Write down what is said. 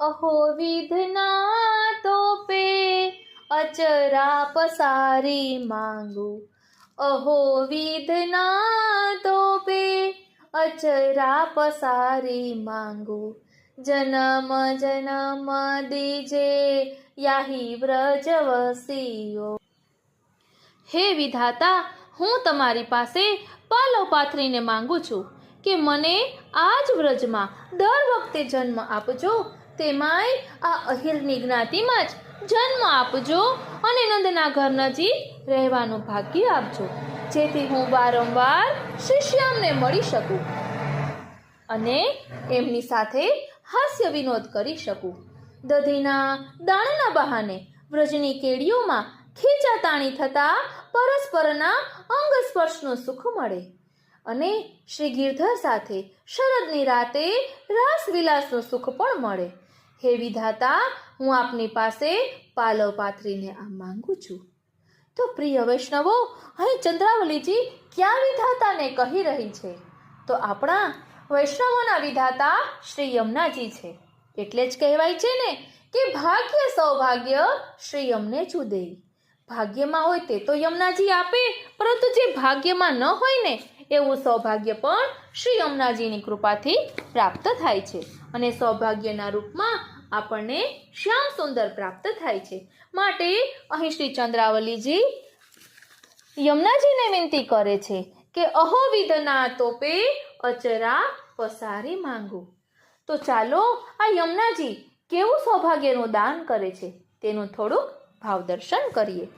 અહો વિધના તોપે, અચરા પસારી માંગુ. અહો વિધના તોપે, અચરા પસારી માંગુ. જનમ જનમ દીજે, યાહી વ્રજવસીઓ હે વિધાતા, હું તમારી પાસે પાલો પાથરીને માંગુ છું કે મને આ જ વ્રજમાં દર વખતે જન્મ આપજો તેમાંય આ અહિરની જ્ઞાતિમાં જ જન્મ આપજો અને નંદના ઘર નજીક રહેવાનું ભાગ્ય આપજો. જેથી હું વારંવાર શિષ્યામને મળી શકું અને એમની સાથે હાસ્ય વિનોદ કરી શકું. દધીના દાણના બહાને વ્રજની કેડીઓમાં ખેંચાતાણી થતા પરસ્પરના અંગ સ્પર્શનું સુખ મળે અને શ્રી ગિરધર સાથે શરદની રાતે રાસ વિલાસનું સુખ પણ મળે. હે વિધાતા, હું આપની પાસે પાલવ પાથરીને આ માંગુ છું. તો પ્રિય વૈષ્ણવો, અહીં ચંદ્રાવલીજી ક્યાં વિધાતાને કહી રહી છે? તો આપણા વૈષ્ણવોના વિધાતા શ્રી યમુનાજી છે. એટલે જ કહેવાય છે ને કે ભાગ્ય સૌભાગ્ય શ્રી યમને જુદે ભાગ્યમાં હોય તે તો યમુનાજી આપે, પરંતુ જે ભાગ્યમાં ન હોય ને, એવું સૌભાગ્ય પણ શ્રી યમુનાજીની કૃપાથી પ્રાપ્ત થાય છે. અને સૌભાગ્યના રૂપમાં આપણને શ્યામ સુંદર પ્રાપ્ત થાય છે. માટે અહીં શ્રી ચંદ્રાવલીજી યમુનાજીને વિનંતી કરે છે કે અહો વિધના તોપે અચરા પસારી માંગુ. તો ચાલો આ યમુનાજી કેવું સૌભાગ્યનું દાન કરે છે તેનું થોડુંક ભાવદર્શન કરીએ.